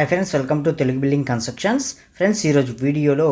Hi friends welcome to Telugu building constructions friends ఈరోజు వీడియోలో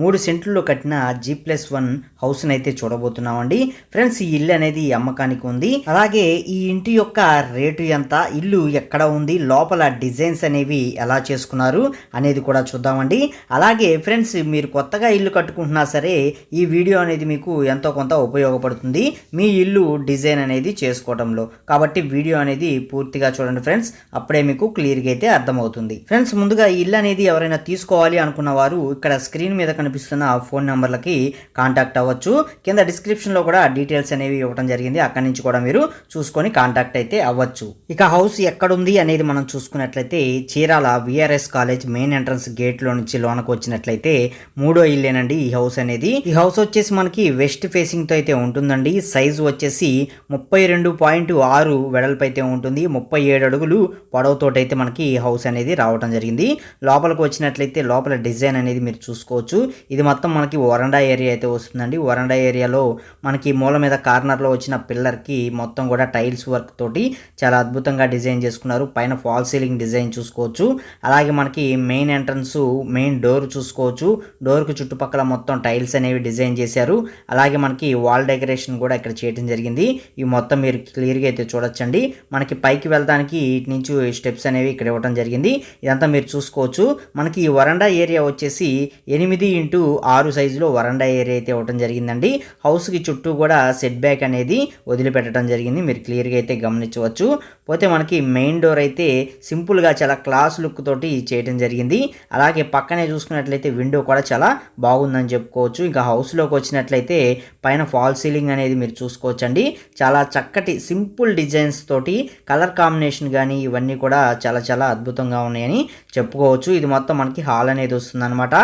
మూడు సెంట్లలో కట్టిన జీ ప్లస్ వన్ హౌస్ని అయితే చూడబోతున్నామండి. ఫ్రెండ్స్ ఈ ఇల్లు అనేది అమ్మకానికి ఉంది. అలాగే ఈ ఇంటి యొక్క రేటు ఎంత ఇల్లు ఎక్కడ ఉంది లోపల డిజైన్స్ అనేవి ఎలా చేసుకున్నారు అనేది కూడా చూద్దామండి. అలాగే ఫ్రెండ్స్ మీరు కొత్తగా ఇల్లు కట్టుకుంటున్నా సరే ఈ వీడియో అనేది మీకు ఎంతో కొంత ఉపయోగపడుతుంది. మీ ఇల్లు డిజైన్ అనేది చేసుకోవడంలో కాబట్టి వీడియో అనేది పూర్తిగా చూడండి ఫ్రెండ్స్ అప్పుడే మీకు క్లియర్గా అయితే అర్థమవుతుంది. ఫ్రెండ్స్ ముందుగా ఈ ఇల్లు అనేది ఎవరైనా తీసుకోవాలి అనుకున్న వారు ఇక్కడ స్క్రీన్ మీద కనిపిస్తున్న ఫోన్ నెంబర్లకి కాంటాక్ట్ అవ్వచ్చు. కింద డిస్క్రిప్షన్లో కూడా డీటెయిల్స్ అనేవి ఇవ్వడం జరిగింది. అక్కడి నుంచి కూడా మీరు చూసుకొని కాంటాక్ట్ అయితే అవ్వచ్చు. ఇక హౌస్ ఎక్కడుంది అనేది మనం చూసుకున్నట్లయితే Chirala VRS college main entrance గేట్లో నుంచి లోనకు వచ్చినట్లయితే మూడో ఇల్లేనండి ఈ హౌస్ అనేది. ఈ హౌస్ వచ్చేసి మనకి వెస్ట్ ఫేసింగ్తో అయితే ఉంటుందండి. సైజు వచ్చేసి ముప్పై రెండు పాయింట్ ఆరు వెడల్పు అయితే ఉంటుంది. ముప్పై ఏడు అడుగులు పొడవుతోటైతే మనకి ఈ హౌస్ అనేది రావడం జరిగింది. లోపలికి వచ్చినట్లయితే లోపల డిజైన్ అనేది మీరు చూసుకోవచ్చు. ఇది మొత్తం మనకి వరండా ఏరియా అయితే వస్తుందండి. వరండా ఏరియాలో మనకి మూల మీద కార్నర్లో వచ్చిన పిల్లర్కి మొత్తం కూడా టైల్స్ వర్క్ తోటి చాలా అద్భుతంగా డిజైన్ చేసుకున్నారు. పైన ఫాల్ సీలింగ్ డిజైన్ చూసుకోవచ్చు. అలాగే మనకి మెయిన్ ఎంట్రన్స్ మెయిన్ డోర్ చూసుకోవచ్చు. డోర్కు చుట్టుపక్కల మొత్తం టైల్స్ అనేవి డిజైన్ చేశారు. అలాగే మనకి వాల్ డెకరేషన్ కూడా ఇక్కడ చేయడం జరిగింది. ఈ మొత్తం మీరు క్లియర్గా అయితే చూడొచ్చండి. మనకి పైకి వెళ్ళడానికి ఇటు నుంచి స్టెప్స్ అనేవి ఇక్కడ ఇవ్వడం జరిగింది. ఇదంతా మీరు చూసుకోవచ్చు. మనకి ఈ వరండా ఏరియా వచ్చేసి ఎనిమిది ఇంటూ ఆరు సైజులో వరండా ఏరియా అయితే ఇవ్వడం జరిగిందండి. హౌస్కి చుట్టూ కూడా సెట్ బ్యాక్ అనేది వదిలిపెట్టడం జరిగింది. మీరు క్లియర్గా అయితే గమనించవచ్చు. పోతే మనకి మెయిన్ డోర్ అయితే సింపుల్గా చాలా క్లాస్ లుక్ తోటి చేయడం జరిగింది. అలాగే పక్కనే చూసుకున్నట్లయితే విండో కూడా చాలా బాగుందని చెప్పుకోవచ్చు. ఇంకా హౌస్లోకి వచ్చినట్లయితే పైన ఫాల్ సీలింగ్ అనేది మీరు చూసుకోవచ్చండి. చాలా చక్కటి సింపుల్ డిజైన్స్ తోటి కలర్ కాంబినేషన్ కానీ ఇవన్నీ కూడా చాలా చాలా అద్భుతంగా ఉన్నాయని చెప్పుకోవచ్చు. ఇది మొత్తం మనకి హాల్ అనేది వస్తుంది అనమాట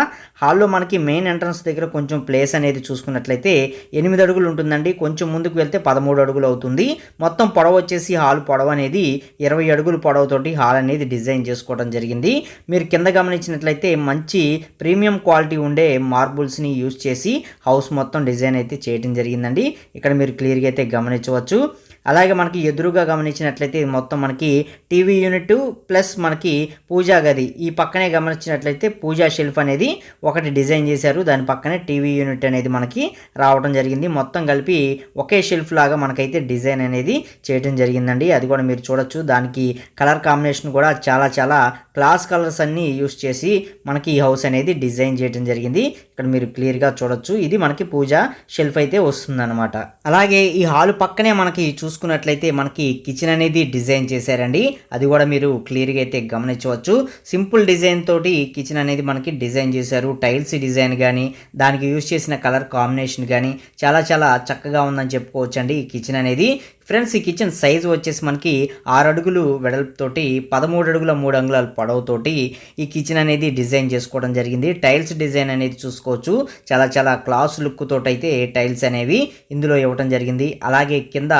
హాల్లో మనకి మెయిన్ ఎంట్రన్స్ దగ్గర కొంచెం ప్లేస్ అనేది చూసుకున్నట్లయితే ఎనిమిది అడుగులు ఉంటుందండి. కొంచెం ముందుకు వెళ్తే పదమూడు అడుగులు అవుతుంది. మొత్తం పొడవ వచ్చేసి హాల్ పొడవ అనేది ఇరవై అడుగుల పొడవతోటి హాల్ అనేది డిజైన్ చేసుకోవడం జరిగింది. మీరు కింద గమనించినట్లయితే మంచి ప్రీమియం క్వాలిటీ ఉండే మార్బుల్స్ని యూజ్ చేసి హౌస్ మొత్తం డిజైన్ అయితే చేయడం జరిగిందండి. ఇక్కడ మీరు క్లియర్గా అయితే గమనించవచ్చు. అలాగే మనకి ఎదురుగా గమనించినట్లయితే ఇది మొత్తం మనకి టీవీ యూనిట్ ప్లస్ మనకి పూజా గది. ఈ పక్కనే గమనించినట్లయితే పూజా షెల్ఫ్ అనేది ఒకటి డిజైన్ చేశారు. దాని పక్కనే టీవీ యూనిట్ అనేది మనకి రావడం జరిగింది. మొత్తం కలిపి ఒకే షెల్ఫ్ లాగా మనకైతే డిజైన్ అనేది చేయడం జరిగిందండి. అది కూడా మీరు చూడొచ్చు. దానికి కలర్ కాంబినేషన్ కూడా చాలా చాలా క్లాస్ కలర్స్ అన్నీ యూస్ చేసి మనకి ఈ హౌస్ అనేది డిజైన్ చేయడం జరిగింది. ఇక్కడ మీరు క్లియర్గా చూడొచ్చు. ఇది మనకి పూజ షెల్ఫ్ అయితే వస్తుందన్నమాట. అలాగే ఈ హాల్ పక్కనే మనకి చూసుకున్నట్లయితే మనకి కిచెన్ అనేది డిజైన్ చేశారండి. అది కూడా మీరు క్లియర్గా అయితే గమనించవచ్చు. సింపుల్ డిజైన్ తోటి కిచెన్ అనేది మనకి డిజైన్ చేశారు. టైల్స్ డిజైన్ కానీ దానికి యూస్ చేసిన కలర్ కాంబినేషన్ కానీ చాలా చాలా చక్కగా ఉందని చెప్పుకోవచ్చండి ఈ కిచెన్ అనేది. ఫ్రెండ్స్ ఈ కిచెన్ సైజు వచ్చేసి మనకి ఆరు అడుగులు వెడల్పుతోటి పదమూడు అడుగుల మూడు అంగుళాల పొడవుతోటి ఈ కిచెన్ అనేది డిజైన్ చేసుకోవడం జరిగింది. టైల్స్ డిజైన్ అనేది చూసుకోవచ్చు. చాలా చాలా క్లాస్ లుక్ తోటైతే టైల్స్ అనేవి ఇందులో ఇవ్వడం జరిగింది. అలాగే కింద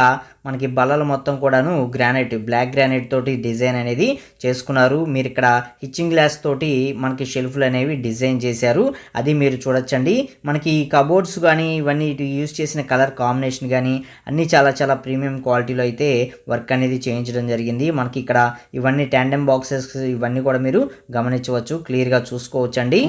మనకి బల్లలు మొత్తం కూడాను గ్రానైట్ బ్లాక్ గ్రానైట్ తోటి డిజైన్ అనేది చేసుకున్నారు. మీరు ఇక్కడ హిచ్చింగ్ గ్లాస్ తోటి మనకి షెల్ఫ్లు అనేవి డిజైన్ చేశారు. అది మీరు చూడొచ్చండి. మనకి కబోర్డ్స్ కానీ ఇవన్నీ యూస్ చేసిన కలర్ కాంబినేషన్ కానీ అన్నీ చాలా చాలా ప్రీమియం క్వాలిటీలో అయితే వర్క్ అనేది చేయించడం జరిగింది. మనకి ఇక్కడ ఇవన్నీ ట్యాండమ్ బాక్సెస్ ఇవన్నీ కూడా మీరు గమనించవచ్చు క్లియర్గా చూసుకోవచ్చండి.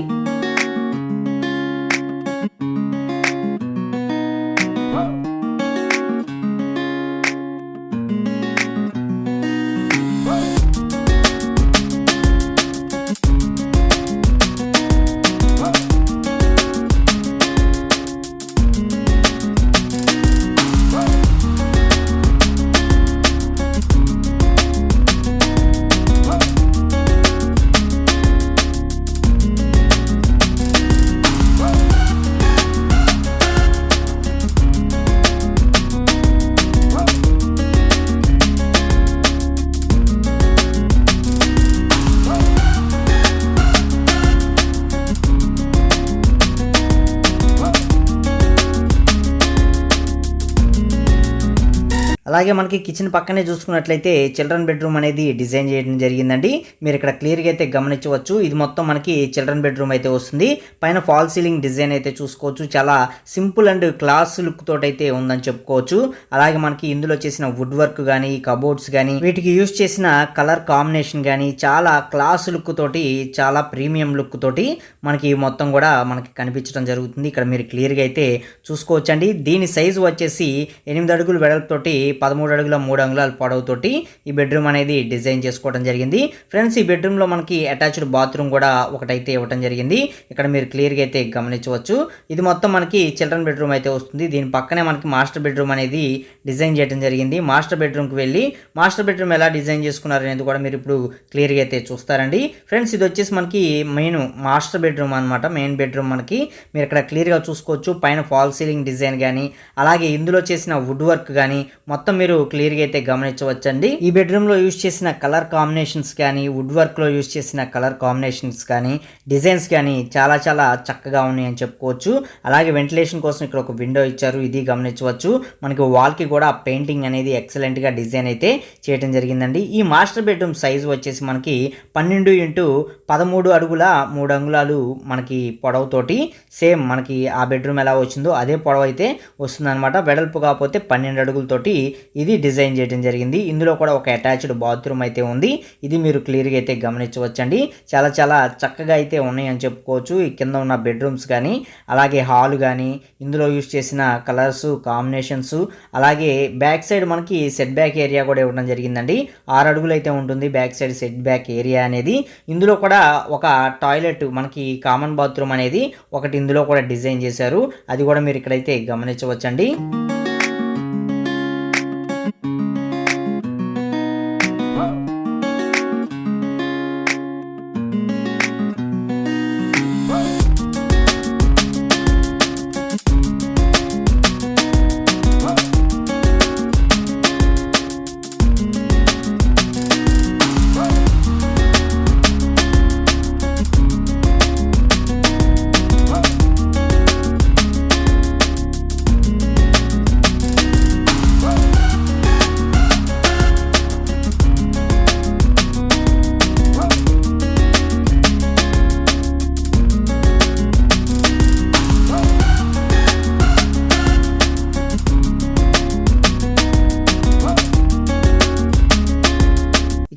అలాగే మనకి కిచెన్ పక్కనే చూసుకున్నట్లయితే చిల్డ్రన్ బెడ్రూమ్ అనేది డిజైన్ చేయడం జరిగిందండి. మీరు ఇక్కడ క్లియర్గా అయితే గమనించవచ్చు. ఇది మొత్తం మనకి చిల్డ్రన్ బెడ్రూమ్ అయితే వస్తుంది. పైన ఫాల్ సీలింగ్ డిజైన్ అయితే చూసుకోవచ్చు. చాలా సింపుల్ అండ్ క్లాస్ లుక్ తోటి అయితే ఉందని చెప్పుకోవచ్చు. అలాగే మనకి ఇందులో చేసిన వుడ్ వర్క్ కానీ కబోర్డ్స్ కానీ వీటికి యూస్ చేసిన కలర్ కాంబినేషన్ కానీ చాలా క్లాస్ లుక్ తోటి చాలా ప్రీమియం లుక్ తోటి మనకి మొత్తం కూడా మనకి కనిపించడం జరుగుతుంది. ఇక్కడ మీరు క్లియర్గా అయితే చూసుకోవచ్చండి. దీని సైజు వచ్చేసి ఎనిమిది అడుగులు వెడల్పుతోటి పదమూడు అడుగుల మూడు అంగుళాల పొడవుతోటి ఈ బెడ్రూమ్ అనేది డిజైన్ చేసుకోవడం జరిగింది. ఫ్రెండ్స్ ఈ బెడ్రూమ్లో మనకి అటాచ్డ్ బాత్రూమ్ కూడా ఒకటైతే ఇవ్వడం జరిగింది. ఇక్కడ మీరు క్లియర్గా అయితే గమనించవచ్చు. ఇది మొత్తం మనకి చిల్డ్రన్ బెడ్రూమ్ అయితే వస్తుంది. దీని పక్కనే మనకి మాస్టర్ బెడ్రూమ్ అనేది డిజైన్ చేయడం జరిగింది. మాస్టర్ బెడ్రూమ్కి వెళ్ళి మాస్టర్ బెడ్రూమ్ ఎలా డిజైన్ చేసుకున్నారు అనేది కూడా మీరు ఇప్పుడు క్లియర్గా అయితే చూస్తారండి. ఫ్రెండ్స్ ఇది వచ్చేసి మనకి మెయిన్ మాస్టర్ బెడ్రూమ్ అనమాట మెయిన్ బెడ్రూమ్ మనకి మీరు ఇక్కడ క్లియర్గా చూసుకోవచ్చు. పైన ఫాల్ సీలింగ్ డిజైన్ కానీ అలాగే ఇందులో చేసిన వుడ్ వర్క్ కానీ మొత్తం మీరు క్లియర్గా అయితే గమనించవచ్చండి. ఈ బెడ్రూమ్లో యూస్ చేసిన కలర్ కాంబినేషన్స్ కానీ వుడ్ వర్క్లో యూజ్ చేసిన కలర్ కాంబినేషన్స్ కానీ డిజైన్స్ కానీ చాలా చాలా చక్కగా ఉన్నాయని చెప్పుకోవచ్చు. అలాగే వెంటిలేషన్ కోసం ఇక్కడ ఒక విండో ఇచ్చారు. ఇది గమనించవచ్చు. మనకి వాల్కి కూడా పెయింటింగ్ అనేది ఎక్సలెంట్గా డిజైన్ అయితే చేయడం జరిగిందండి. ఈ మాస్టర్ బెడ్రూమ్ సైజు వచ్చేసి మనకి పన్నెండు ఇంటూ పదమూడు అడుగుల మూడు అంగుళాలు మనకి పొడవుతోటి సేమ్ మనకి ఆ బెడ్రూమ్ ఎలా వచ్చిందో అదే పొడవు అయితే వస్తుందన్నమాట. వెడల్పు కాకపోతే పన్నెండు అడుగులతోటి ఇది డిజైన్ చేయడం జరిగింది. ఇందులో కూడా ఒక అటాచ్డ్ బాత్రూమ్ అయితే ఉంది. ఇది మీరు క్లియర్గా అయితే గమనించవచ్చండి. చాలా చాలా చక్కగా అయితే ఉన్నాయని చెప్పుకోవచ్చు. ఈ కింద ఉన్న బెడ్రూమ్స్ కానీ అలాగే హాల్ కానీ ఇందులో యూస్ చేసిన కలర్స్ కాంబినేషన్స్ అలాగే బ్యాక్ సైడ్ మనకి సెట్ బ్యాక్ ఏరియా కూడా ఇవ్వడం జరిగిందండి. ఆరు అడుగులు అయితే ఉంటుంది back side set back area అనేది. ఇందులో కూడా ఒక టాయిలెట్ మనకి కామన్ బాత్రూమ్ అనేది ఒకటి ఇందులో కూడా డిజైన్ చేశారు. అది కూడా మీరు ఇక్కడైతే గమనించవచ్చండి.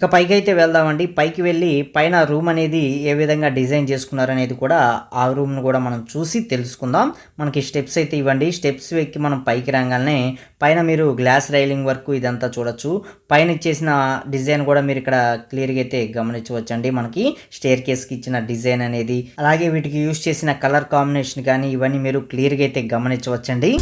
ఇక పైకి అయితే వెళ్దామండి. పైకి వెళ్ళి పైన రూమ్ అనేది ఏ విధంగా డిజైన్ చేసుకున్నారు అనేది కూడా ఆ రూమ్ను కూడా మనం చూసి తెలుసుకుందాం. మనకి స్టెప్స్ అయితే ఇవ్వండి. స్టెప్స్ ఎక్కి మనం పైకి రాగానే పైన మీరు గ్లాస్ రైలింగ్ వర్క్ ఇదంతా చూడొచ్చు. పైన ఇచ్చేసిన డిజైన్ కూడా మీరు ఇక్కడ క్లియర్గా అయితే గమనించవచ్చండి. మనకి స్టేర్ కేస్కి ఇచ్చిన డిజైన్ అనేది అలాగే వీటికి యూస్ చేసిన కలర్ కాంబినేషన్ కానీ ఇవన్నీ మీరు క్లియర్గా అయితే గమనించవచ్చండి.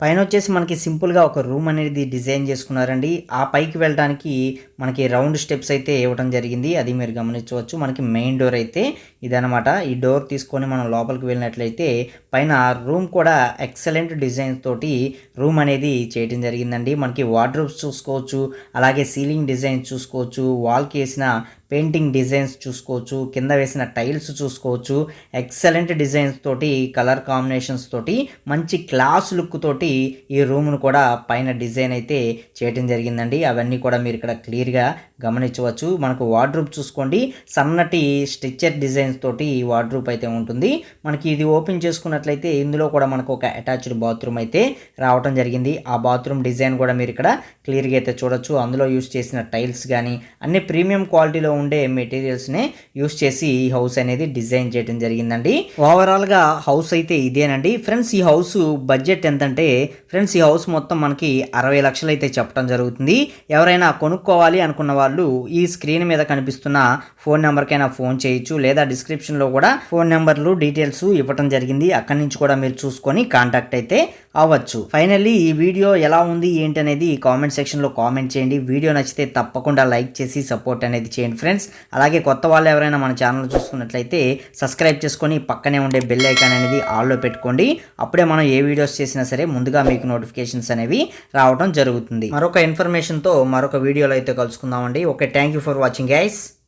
పైన వచ్చేసి మనకి సింపుల్గా ఒక రూమ్ అనేది డిజైన్ చేసుకున్నారండి. ఆ పైకి వెళ్ళడానికి మనకి రౌండ్ స్టెప్స్ అయితే ఇవ్వడం జరిగింది. అది మీరు గమనించవచ్చు. మనకి మెయిన్ డోర్ అయితే ఇదనమాట ఈ డోర్ తీసుకొని మనం లోపలికి వెళ్ళినట్లయితే పైన రూమ్ కూడా ఎక్సలెంట్ డిజైన్ తోటి రూమ్ అనేది చేయడం జరిగిందండి. మనకి వార్డ్రోబ్స్ చూసుకోవచ్చు. అలాగే సీలింగ్ డిజైన్ చూసుకోవచ్చు. వాల్కి వేసిన పెయింటింగ్ డిజైన్స్ చూసుకోవచ్చు కింద వేసిన టైల్స్ చూసుకోవచ్చు ఎక్సలెంట్ డిజైన్స్ తోటి కలర్ కాంబినేషన్స్ తోటి మంచి క్లాస్ లుక్ తోటి ఈ రూమ్ను కూడా పైన డిజైన్ అయితే చేయటం జరిగిందండి. అవన్నీ కూడా మీరు ఇక్కడ క్లియర్గా గమనించవచ్చు. మనకు వార్డ్రూప్ చూసుకోండి. సన్నటి స్టిచ్చర్ డిజైన్స్ తోటి ఈ వార్డ్రూప్ అయితే ఉంటుంది. మనకి ఇది ఓపెన్ చేసుకున్నట్లయితే ఇందులో కూడా మనకు ఒక అటాచ్డ్ బాత్రూమ్ అయితే రావటం జరిగింది. ఆ బాత్రూమ్ డిజైన్ కూడా మీరు ఇక్కడ క్లియర్గా అయితే చూడొచ్చు. అందులో యూస్ చేసిన టైల్స్ కానీ అన్ని ప్రీమియం క్వాలిటీలో ఉండే మెటీరియల్స్నే యూస్ చేసి ఈ హౌస్ అనేది డిజైన్ చేయడం జరిగిందండి. ఓవరాల్గా హౌస్ అయితే ఇదేనండి. ఫ్రెండ్స్ ఈ హౌస్ బడ్జెట్ ఎంతంటే ఫ్రెండ్స్ ఈ హౌస్ మొత్తం మనకి అరవై లక్షలు అయితే చెప్పడం జరుగుతుంది. ఎవరైనా కొనుక్కోవాలి అనుకున్న వాళ్ళు ఈ స్క్రీన్ మీద కనిపిస్తున్న ఫోన్ నెంబర్కైనా ఫోన్ చేయొచ్చు లేదా డిస్క్రిప్షన్లో కూడా ఫోన్ నెంబర్లు డీటెయిల్స్ ఇవ్వటం జరిగింది. అక్కడి నుంచి కూడా మీరు చూసుకొని కాంటాక్ట్ అయితే అవ్వచ్చు. ఫైనల్లీ ఈ వీడియో ఎలా ఉంది ఏంటి అనేది కామెంట్ సెక్షన్లో కామెంట్ చేయండి. వీడియో నచ్చితే తప్పకుండా లైక్ చేసి సపోర్ట్ అనేది చేయండి. Friends friends. అలాగే కొత్త వాళ్ళు ఎవరైనా మన ఛానల్ చూసుకున్నట్లయితే సబ్స్క్రైబ్ చేసుకొని పక్కనే ఉండే బెల్ ఐకాన్ అనేది ఆల్లో పెట్టుకోండి. అప్పుడే మనం ఏ వీడియోస్ చేసినా సరే ముందుగా మీకు నోటిఫికేషన్స్ అనేవి రావడం జరుగుతుంది. మరొక ఇన్ఫర్మేషన్తో మరొక వీడియోలో అయితే కలుసుకుందామండి. Okay thank you for watching guys